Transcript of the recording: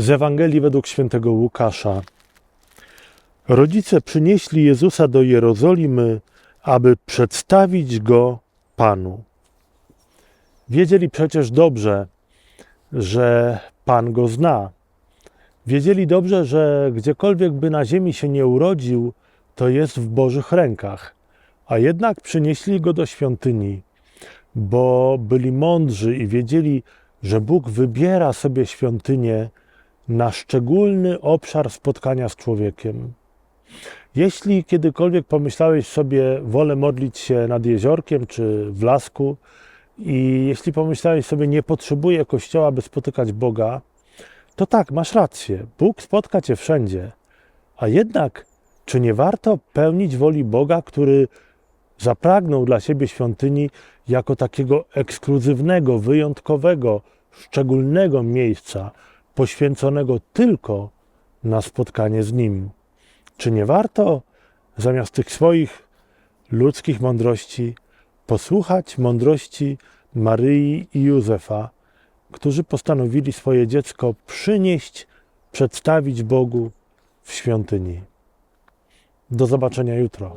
Z Ewangelii według świętego Łukasza. Rodzice przynieśli Jezusa do Jerozolimy, aby przedstawić go Panu. Wiedzieli przecież dobrze, że Pan go zna. Wiedzieli dobrze, że gdziekolwiek by na ziemi się nie urodził, to jest w Bożych rękach. A jednak przynieśli go do świątyni, bo byli mądrzy i wiedzieli, że Bóg wybiera sobie świątynię na szczególny obszar spotkania z człowiekiem. Jeśli kiedykolwiek pomyślałeś sobie, wolę modlić się nad jeziorkiem czy w lasku, i jeśli pomyślałeś sobie, nie potrzebuję kościoła, by spotykać Boga, to tak, masz rację. Bóg spotka cię wszędzie. A jednak, czy nie warto pełnić woli Boga, który zapragnął dla siebie świątyni jako takiego ekskluzywnego, wyjątkowego, szczególnego miejsca, poświęconego tylko na spotkanie z Nim? Czy nie warto zamiast tych swoich ludzkich mądrości posłuchać mądrości Maryi i Józefa, którzy postanowili swoje dziecko przynieść, przedstawić Bogu w świątyni? Do zobaczenia jutro.